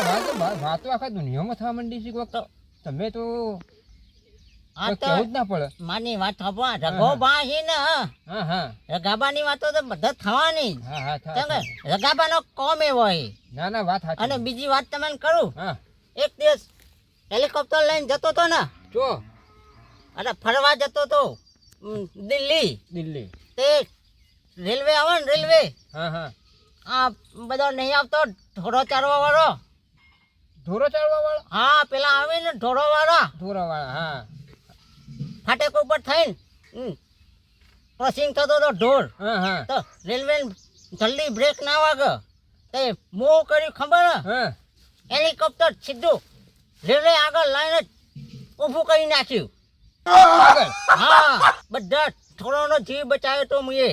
વાતો આખા દુનિયામાં થવા માંડી છે કોક તમે તો આ તો કેવું જ ના પડે. માની વાત થવા રઘો બા છે ને હા. હા રગાબાની વાતો તો બધા થવાની હા હા થાય, કોમ એવો હોય ના ના વાત સાચી. અને બીજી વાત તમને કરું. હા. એક દિવસ હેલિકોપ્ટર લઈને જતો તો ને જો. અને ફરવા જતો તો દિલ્હી. દિલ્હી. તે રેલવે આવે ને રેલવે? હા હા. આ બધો નહીં આવતો ઢોરો ચારવા વાળો. ધોરો ચાલવા વાળો હા પેલા આવે ને ઢોરો વાળા ધોરો વાળા હા. ફાટેક ઉપર થઈને ક્રોસિંગ થતો તો ઢોર. હા હા. તો રેલવે જલ્દી બ્રેક ના વાગે. તે મોં કર્યું ખબર? હે? હેલિકોપ્ટર સીધું રેલવે આગળ લાઈને ઊભું કરી નાખ્યું. હા બધા થોડોનો જીવ બચાવ્યો તો મુએ.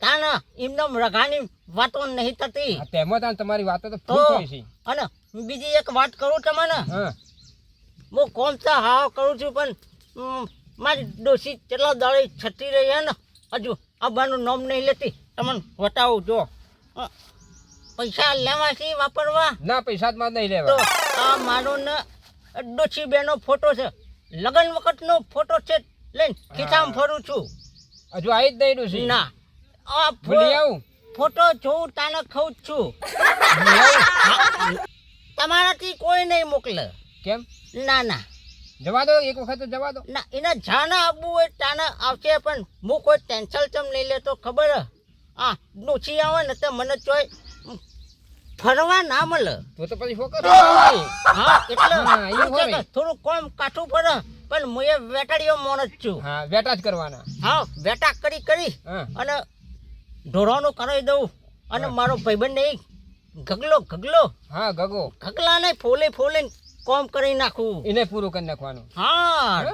તાના એમનેમ રઘાની વાતો નહીં થતી. તેમાં તમારી વાતો તો તો ફૂલ થઈ છે. અને બીજી એક વાત કરું તમને? હા. કોમ તો હાવ કરું છું પણ મારી ડોસી કેટલા દાડે છતી રહી હે ને? હજુ આબાનું નામ નહીં લેતી. તમને બતાવું જો. પૈસા લેવા છે વાપરવા? ના પૈસા માં નહીં લેવા. આ મારો ને ડોસી બેનો ફોટો છે. લગ્ન વખતનો ફોટો છે લઈને ખિસ્સામાં ફરું છું. હજુ આવી જ નહીં ડોસી ના. આ ભૂલી આવું? ફોટો જોઉં તાને ખાઉં છું. તમારાથી કોઈ નહીં મોકલે. કેમ? ના ના. જવા દો એક વખત તો જવા દો. ના એને જાના આવવું હોય તાના આવશે પણ હું કોઈ ટેન્શન ચમ નહીં લેતો ખબર? આ ડોસી આવે ને તો મને ચોય ફરવા ના મળે. તો તો પછી ફોકસ હા એટલે શું થોડું કોમ કાઠું પડે પણ હું એ વેટાડીઓ જ છું. હા વેટા જ કરવાના. હા વેટા કરી કરી અને ઢોરાનું કરાવી દઉં અને મારો ભાઈબંધ નહીં ગગલો ગગલો. હા ગગો. ગગલાને ફોલે ફોલે કોમ કરી નાખું. એને પૂરું કરી નાખવાનું. હા.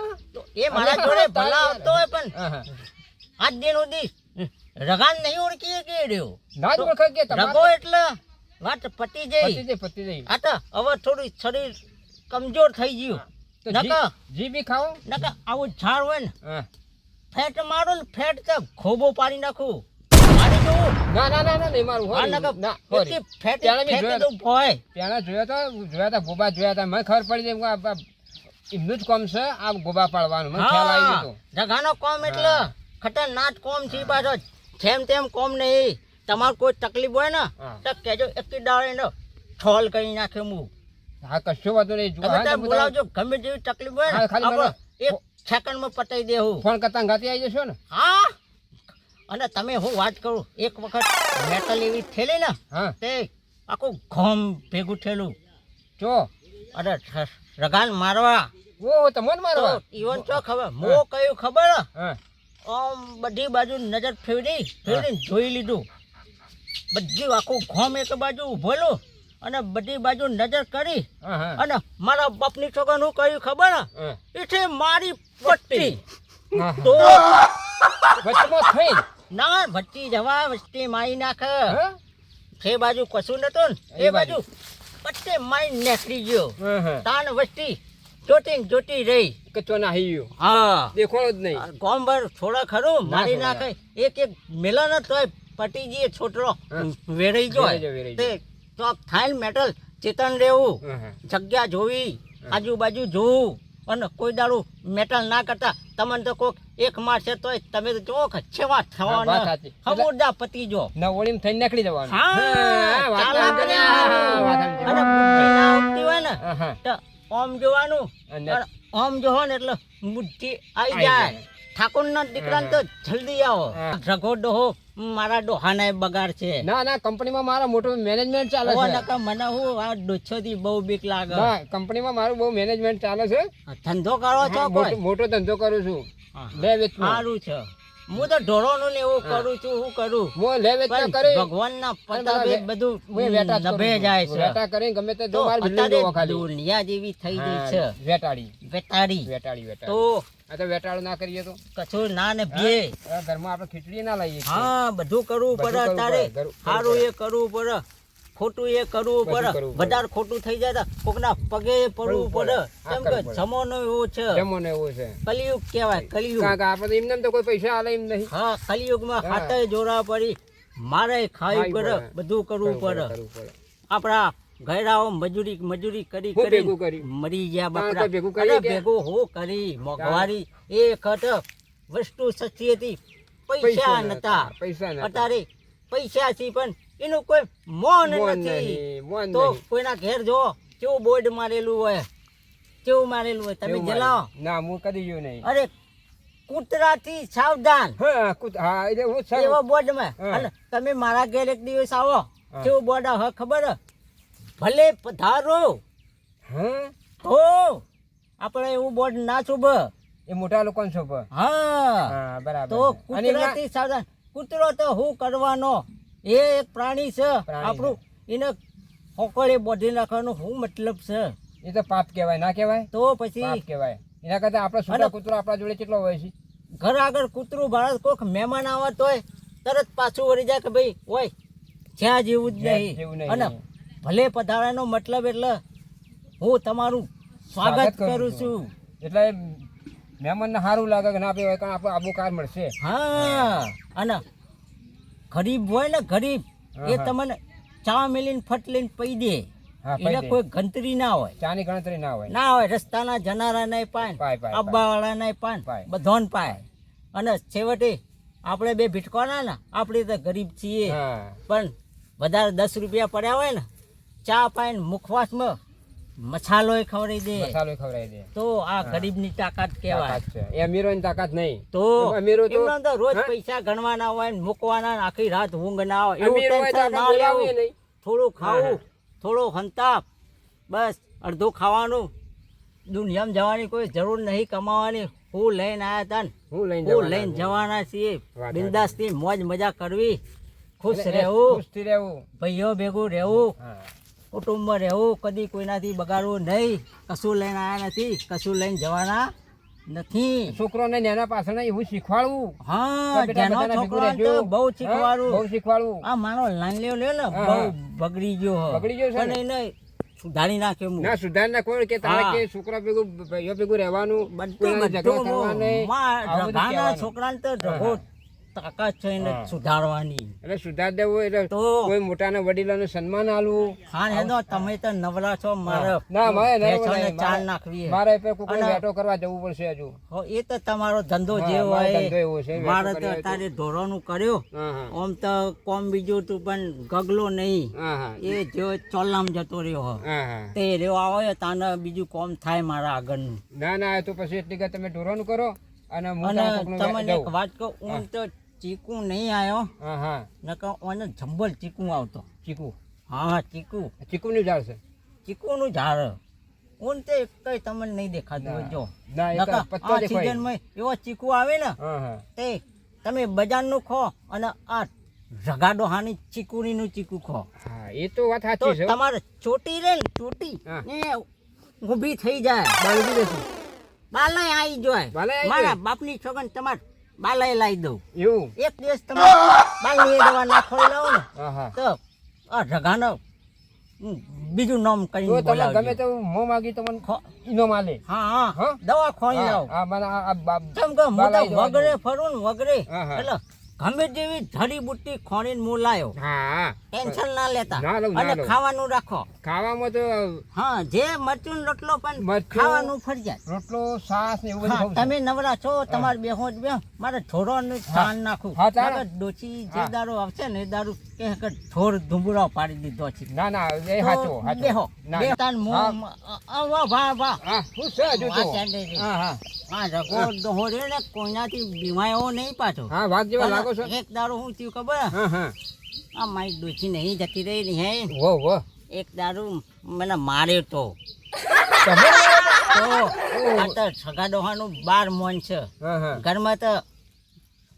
એ મારા જોડે ભલા. આવતો હોય પણ. આજ દિન સુધી રગાન નહીં ઓળખીએ કે રહ્યો ના જ ઓળખાય કે રગો એટલે વાત પતી જઈ. પતી જાય પતી જઈ. આ તો હવે થોડું શરીર કમજોર થઈ ગયું. નકા જી બી ખાઓ. નકા આવું ઝાડ હોય ને ફેટ મારો ને ફેટ તો ખોબો પાડી નાખું. મારી જોવું ના ના ના ના મારું આ ના એટલી હોરી. ફેટ ત્યારે મેં ફેટ જોયો તો. ભોય. પેલા જોયા હતા જોયા હતા ગોબા જોયા હતા મને ખબર પડી જાય કે આ- આ એમનું જ કામ છે આ ગોબા પાડવાનું. મને ખ્યાલ આવી ગયો જગાનો કોમ એટલે હા. ખતરનાક કોમ છે પાછો. જેમ તેમ કોમ નહીં તમારે કોઈ તકલીફ હોય ને. તો કહેજો એક દાળ એનો ઠોલ કરી નાખે હું હા કશો વાંધો નહીં. જો બોલાવજો ગમે જેવી તકલીફ હોય ને ખાલી એક સેકન્ડમાં પતાવી દેવું ફોન કરતા ગાતી આવી જશો ને? હા? અને તમે હું વાત કરું એક વખત મેટલ એવી થેલી ને તે આખું ઘોમ ભેગું થયેલું. જો અરે રગાન મારવા. ઓ તમને મારવા. ઈવન ચો ખબર મો કયું ખબર? આમ બધી બાજુ નજર ફેરવી ફેરવીને જોઈ લીધું. બધી આખું ઘોમ એક બાજુ ઉભેલું અને બધી બાજુ નજર કરી અને મારા બાપની છોકરાનું કયું ખબર? એટલે મારી પટ્ટી. તો વચમાં થઈ. ના ભટ્ટી જવા વસ્તી મારી નાખે. છે બાજુ કશું નતું ને? એ બાજુ. પટ્ટે મારી નીકળી ગયો. તાન વસ્તી જોતી જોતી રહી. કચો ના ગયો. હા. દેખો જ નહીં. ગોમભર છોડા ખરું મારી નાખે. એક એક મેલા ન તોય પટીજી છોટરો. વેરાઈ ગયો. તે તો થાઈન મેટલ ચેતન રહેવું. જગ્યા જોવી આજુબાજુ જોવું. અને કોઈ દાડું મેટલ ના કરતા તમને તો કોક એક મારશે તોય તમે તો જો છેવા થવાના. હમુરદા પતી જો. ના ઓળીમ થઈને નીકળી જવાનું. હા, ચાલા. અને આવતી હોય ને. તો ઓમ જોવાનું. અને ઓમ જોવો ને એટલે બુદ્ધિ આવી જાય. જાય. ઠાકોર દીકરાને તો જલ્દી આવો. હા. રઘો ડોહો મારા ડોહાના બગાડ છે. ના ના કંપનીમાં મારા મોટું મેનેજમેન્ટ ચાલે છે. નકર મને હું આ ડોછો થી બહુ બીક લાગે. ના કંપનીમાં મારું બહુ મેનેજમેન્ટ ચાલે છે. ધંધો કરો છો મોટો ધંધો કરું છું. હા. લે વેચનો સારું છે. હું તો ઢોરોનું ને એવું કરું છું હું કરું. હું લે વેચનો કરી. ભગવાનના પ્રતાપે બધું હું વેટા નભે જાય છે. વેટા કરી ગમે તે દો માર ભીલી દો ખાલી. દુનિયા જેવી થઈ ગઈ છે. વેટાડી વેટાડી વેટાડી વેટાડી તો આ તો વેટાળું ના કરીએ તો. કશું ના ને ભે ઘરમાં આપણે ખીચડી ના લઈએ હા બધું કરવું પડે કરવું સારું એ કરવું પડે. ખોટું એ કરવું પડે. વધારે ખોટું થઈ જાય કોકના પગે પડવું પડે. કેમ કે જમોનો એવો છે. જમોનો એવો છે. કલિયુગ કહેવાય કલિયુગ. આપણે એમને તો કોઈ પૈસા આલે એમ નહીં. હા કલિયુગમાં હાથે જોડા પડી. મારે ખાવી પડે. બધું કરવું પડે. આપણા ગયરાઓ મજૂરી મજૂરી કરી કરી મરી ગયા બકરા. ભેગું કરી ભેગું હો કરી? મોંઘવારી એ વખત વસ્તુ સસ્તી હતી. પૈસા નતા પૈસા નતા. અત્યારે પૈસા થી પણ એનું કોઈ મોન નથી. તો કોઈના ઘેર જો કેવું બોર્ડ મારેલું હોય કેવું મારેલું હોય તમે જલાવો. ના હું કદી ગયો નહીં. અરે કૂતરાથી સાવધાન. હા એવા બોર્ડમાં તમે મારા ઘેર એક દિવસ આવો. કેવું બોર્ડ હ ખબર? ભલે પધારો. હમ? તો આપણે એવું બોર્ડ ના શુભ એ મોટા લોકો છો હા. હા બરાબર તો. અને સાવધાન કૂતરો તો હું કરવાનો? એ એક પ્રાણી છે. આપણું એને હોકળે બોધી નાખવાનો શું મતલબ છે? એ તો પાપ કહેવાય ના કહેવાય? તો પછી પાપ કહેવાય. એના કરતા આપણો છોકરા કૂતરો આપણા જોડે કેટલો હોય છે? ઘર આગળ કૂતરું ભારત કોઈક મહેમાન આવત હોય તરત પાછું વળી જાય કે ભાઈ ઓય જ્યાં જેવું જ નહીં. નહીં. અને ભલે પધારાનો મતલબ એટલે હું તમારું સ્વાગત કરું છું. એટલે મહેમાનને સારું લાગે કે ના ભાઈ આપણે આબુ કાર મળશે? હા અને ગરીબ હોય ને ગરીબ એ તમને ચા મેલીને ફટ લઈને પી દે. દે. કોઈ ગંતરી ના હોય. ચાની ગણતરી ના હોય. ના હોય રસ્તાના જનારા નહીં પાન પાય, પાય, વાળા નહીં પાન. બધોન પાય. અને છેવટે આપણે બે ભીટકોના ને આપણે તો ગરીબ છીએ. પણ વધારે દસ રૂપિયા પડ્યા હોય ને ચા પાણી મુખવાસમાં મસાલો ખવડાવી દે. મસાલો ખવડાવી દે. તો આ ગરીબની તાકાત કેવાય એ અમીરોની તાકાત નહીં. તો અમીરો તો તો રોજ પૈસા ગણવાના હોય ને મૂકવાના આખી રાત ઊંઘ ના આવે એવું અમીર તો ટેન્શન ના લેવું. થોડું ખાવું થોડો હંતાપ બસ અડધું ખાવાનું. દુનિયામાં જવાની કોઈ જરૂર નહીં કમાવાની. હું લઈને આવ્યા હતા ને. હું લઈને હું લઈને જવાના છીએ. બિંદાસથી મોજ મજા કરવી. ખુશ રહેવું. ખુશ રહેવું. ભાઈઓ ભેગું રહેવું. કુટુંબમાં રહેવું કદી કોઈનાથી બગાડવું નહીં. કશું લઈને આવ્યા નથી કશું લઈને જવાના નથી. છોકરોને નેના પાછળ એવું શીખવાડવું. હા ભેગું છોકરો તો બહુ શીખવાડવું શીખવાડું બહુ શીખવાડવું આ મારો લાંલ્યો લ્યો ને બહુ બગડી ગયો બગડી ગયો છે નહીં નહીં સુધારી નાખ્યો હું. ના સુધારી નાખો કે તમે કે છોકરા ભેગું ભેગું રહેવાનું બધું ઝઘડો. છોકરાને તો હા. તાકાત છે એને સુધારવાની. એટલે સુધાર દેવું એટલે તો કોઈ મોટાને વડીલોને સન્માન આલવું. હા હેદો તમે તો નવરા છો મારે ના મારે ચાર નાખવી. મારે પે કોઈ વેટો કરવા જવું પડશે હજુ. હો, એ તો તમારો ધંધો જે હોય ધંધો એવો છે, મારે તો તો. અત્યારે ધોરણું કર્યો. આમ તો કોમ બીજું તું પણ ગગલો નહીં. એ જો ચોલામ જતો રહ્યો તે રહ્યો આવે તાને બીજું કોમ થાય મારા આગળનું. ના ના તો પછી એટલી કે તમે ધોરણું કરો અને મને તમને એક વાત કહું હું. તો ચીકુ નહીં આવ્યો હા હા. નકર ઓને જંબલ ચીકુ આવતો. ચીકુ? હા ચીકુ. ચીકુનું ઝાડ છે? ચીકુનું ઝાડ. ઓન તે કઈ તમને નહીં દેખાતું હોય જો. ના આ સિઝનમાં એવો ચીકુ આવે ને તે તમે બજારનું ખો અને આ રગાડો હાની ચીકુરીનું ચીકુ ખો. હા એ તો વાત સાચી છે તમારે ચોટી રે ને ચોટી. ને ઊભી થઈ જાય. બાલાય આવી જાય. મારા બાપની છોકન તમારે બાલાય લાવી દઉં. એવું? એક દિવસ તમે બાલની દવા નાખોડી લાવો ને તો આ રગાનો બીજું નામ કરી તમે ગમે તો મોં માગી તમને ખો- ઈનો માલે. હા હા? દવા ખોઈ લાવો. હા, મને આ- બા- કે તો વગરે. ફરું ને વગરે. એટલે ગમે જેવી જડીબુટ્ટી ખોણીને મો લાયો. હા. ટેન્શન ના લેતા. ના ના અને ખાવાનું રાખો. ખાવામાં તો હા જે મરચું રોટલો પણ ખાવાનું ફરજિયાત રોટલો સાસ ને એવું બધું. તમે નવરા છો તમારે બે હોજ બે મારે ઢોરોનું છાણ નાખું હા, ડોચી જે દારૂ આવશે ને દારૂ કે કે ઢોર ધુંબુરો પાડી દીધો છે. ના ના એ હાચો બેહો. તાન મો વાહ વાહ વાહ હું છે છે. હા હા. હા. રગો ડોહરે ને કોઈનાથી બીમાયો નહીં પાછો. હા વાત જેવા લાગો છો? એક દારૂ હું થયું ખબર? હા હા. આ મારી ડોશી નહીં જતી રહી ને હે. વો વો. એક દારૂ મને માર્યો તો. તો સગા ડોહાનું બાર મોન છે. ઘરમાં તો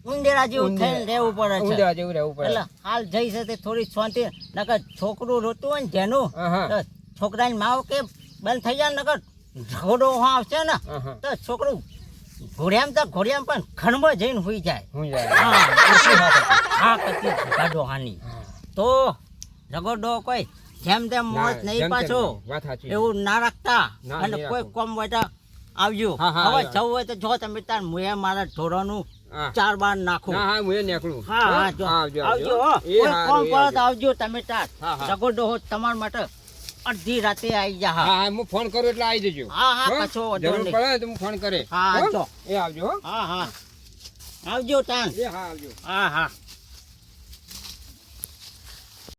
ઉંદેરા જેવું. થઈને રહેવું પડે છે. ઉંદેરા જેવું રહેવું પડે. એટલે હાલ જઈ છે તે થોડી શાંતિ. નકર છોકરું રોતું હોય ને જેનું છોકરાની માવ કે બંધ થઈ જાય નકર ઝઘડો આવશે ને તો છોકરું ઘોડિયામ તો ઘોડિયામ પણ ખણમાં જઈને હોઈ જાય. જાય. હા હા કતી ઝઘડો હાની તો ઝઘડો કોઈ જેમ તેમ મોત નહીં પાછો. એવું ના રાખતા. અને કોઈ કોમ હોય તો આવજો. હવે. જવું હોય તો જો તમે તાર મુએ મારા ઢોરોનું ચાર બાર નાખો. હા મુએ નીકળું. હા હા જો. આવજો. કોઈ કોમ તો આવજો. તમે તાર. ઝઘડો હો. તમારા માટે અડધી રાતે આવી જા હા. હા હા ફોન કરું એટલે આવી જજો. હા હા પાછો જરૂર પડે તો હું ફોન કરે. હા, હો? એ આવજો હા હા. આવજો તાન. એ હા આવજો. હા હા.